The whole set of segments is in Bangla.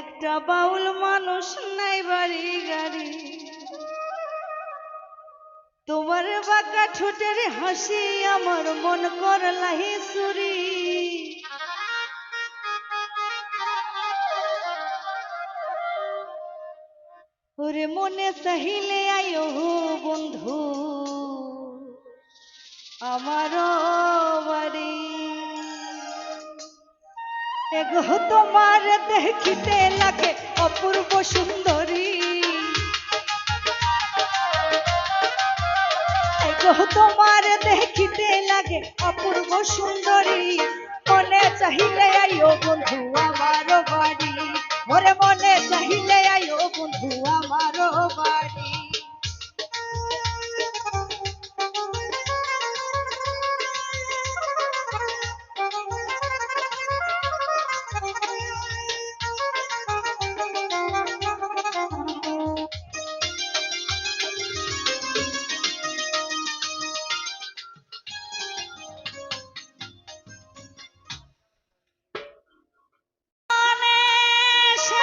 একটা বাউল মানুষ নাই বাড়ি গাড়ি। তোমার বাঁকা ঠোঁটের হাসি আমার মন করলাহি সুরি। ওরে মনে চাহিলে আয়ো বন্ধু আমার বাড়ি এগো তোমার দেখিতে লাগে অপূর্ব সুন্দরী। তোমার দেখিতে লাগে অপূর্ব সুন্দরী। মনে চাহিলে আইও বন্ধু আমার বাড়ি। ওরে মনে চাহিলে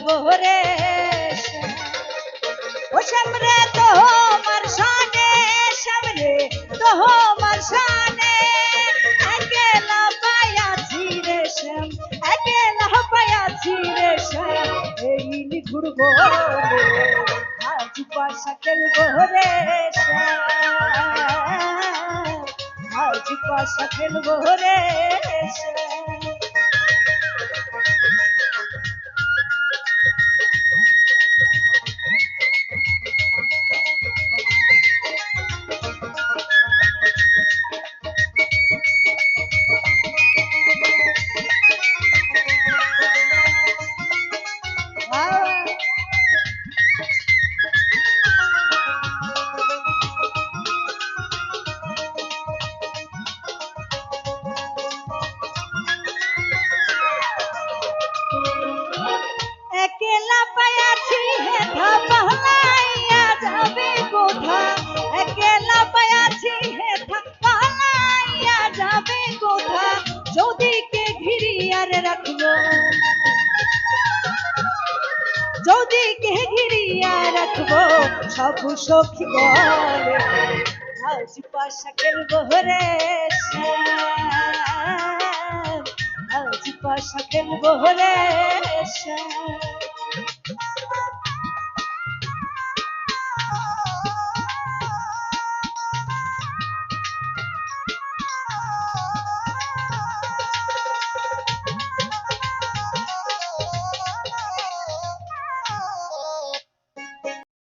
খেলব রে ও সামরে তোমার সানে সামরে তোমার সানে। একলা পায়াছি রে শ্যাম একলা পায়াছি রে শ্যাম। এই ঘুরবো আজ পাশা খেলব রে শ্যাম। আজ পাশা খেলব রে শ্যাম। Thank you. রাখব সব সখী বলে আজ পাশা খেলব হরে। আজ পাশা খেলব হরে শ্যাম।